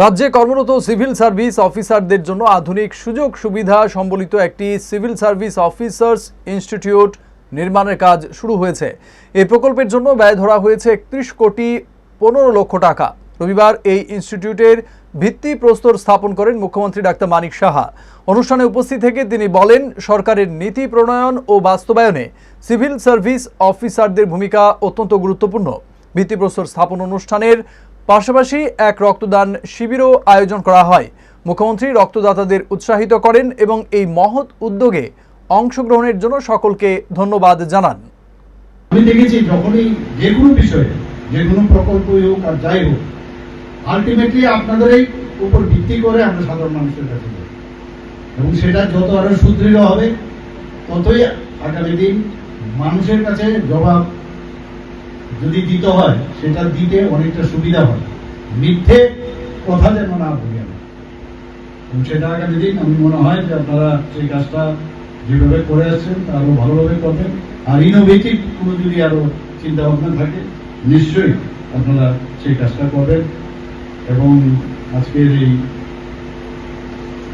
রাজ্যে কর্মরত civil service অফিসারদের জন্য আধুনিক সুযোগ সুবিধা সম্বলিত একটি সিভিল সার্ভিস অফিসার্স ইনস্টিটিউট নির্মাণের কাজ শুরু হয়েছে। এই প্রকল্পের জন্য ব্যয় ধরা হয়েছে একত্রিশ কোটি পনেরো লক্ষ টাকা। রবিবার এই ইনস্টিটিউটের ভিত্তি প্রস্তর স্থাপন করেন মুখ্যমন্ত্রী ডাক্তার মানিক সাহা। অনুষ্ঠানে উপস্থিত থেকে তিনি বলেন, সরকারের নীতি প্রণয়ন ও বাস্তবায়নে সিভিল সার্ভিস অফিসারদের ভূমিকা অত্যন্ত গুরুত্বপূর্ণ। ভিত্তিপ্রস্তর স্থাপন অনুষ্ঠানের পাশাপাশি এক রক্তদান শিবিরও আয়োজন করা হয়। মুখ্যমন্ত্রী রক্তদাতাদের উৎসাহিত করেন এবং এই মহৎ উদ্যোগে অংশগ্রহণের জন্য সকলকে ধন্যবাদ জানান। আমি দেখেছি যখনই যে কোনো বিষয়ে, যে কোনো প্রকল্পই হোক আর যাই হোক আলটিমেটলি আপনাদেরই উপর ভিত্তি করে আমরা সাধারণ মানুষের কাছে এবং সেটা যত আরও সুদৃঢ় হবে, ততই আগামী দিন মানুষের কাছে জবাব যদি দিতে হয়, সেটা দিতে অনেকটা সুবিধা হয়। মিথ্যে কথা যেন না আমি। সেটা আগামী দিন আমি মনে হয় যে আপনারা সেই কাজটা যেভাবে করে আসছেন, তা আরও ভালোভাবে করবেন। আর ইনোভেটিভ কোনো যদি আরও চিন্তা ভাবনা থাকে, নিশ্চয়ই আপনারা সেই কাজটা করবেন। এবং আজকের এই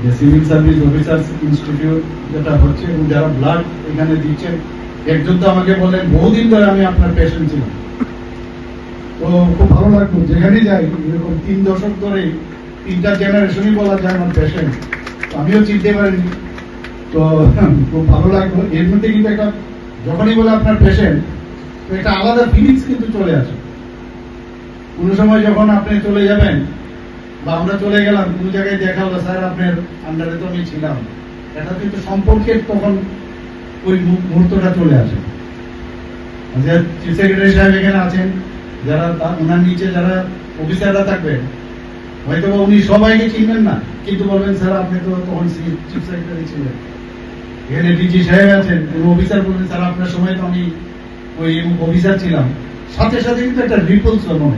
যে সিভিল সার্ভিস অফিসার্স ইনস্টিটিউট যেটা হচ্ছে, এবং যারা ব্লাড এখানে দিচ্ছেন, একজন তো আমাকে বললেন, বহুদিন ধরে আমি আপনার পেশেন্ট ছিলাম। তো খুব ভালো লাগল যেখানে যাই, এরকম তিন দশক ধরে তিনটা জেনারেশনই বলা যায় আমার পেশেন্ট আমিও চিনতে পারিনি। তো খুব ভালো লাগল। এর মধ্যে কিন্তু একটা, যখনই বলে আপনার পেশেন্ট একটা আলাদা ফিলিংস কিন্তু চলে আসে। কোনো সময় যখন আপনি চলে যাবেন, বা আমরা চলে গেলাম, কোনো জায়গায় দেখা হলো, স্যার, আপনার আন্ডারে তো আমি ছিলাম। এটা কিন্তু সম্পর্কের তখন ওই মুহূর্তটা চলে আসে। চিফ সেক্রেটারি সাহেব এখানে আছেন। যারা ওনার নিচে যারা অফিসাররা থাকবেন হয়তো উনি সবাইকে চিনবেন না, কিন্তু বলবেন, স্যার, আপনি তো তখন চিফ সেক্রেটারি ছিলেন এখানে ডিজি সাহেব আছেন, কোনো অফিসার বলবেন, স্যার, আপনার সময় তো আমি ওই অফিসার ছিলাম সাথে সাথে কিন্তু একটা রিপলস জন্ম।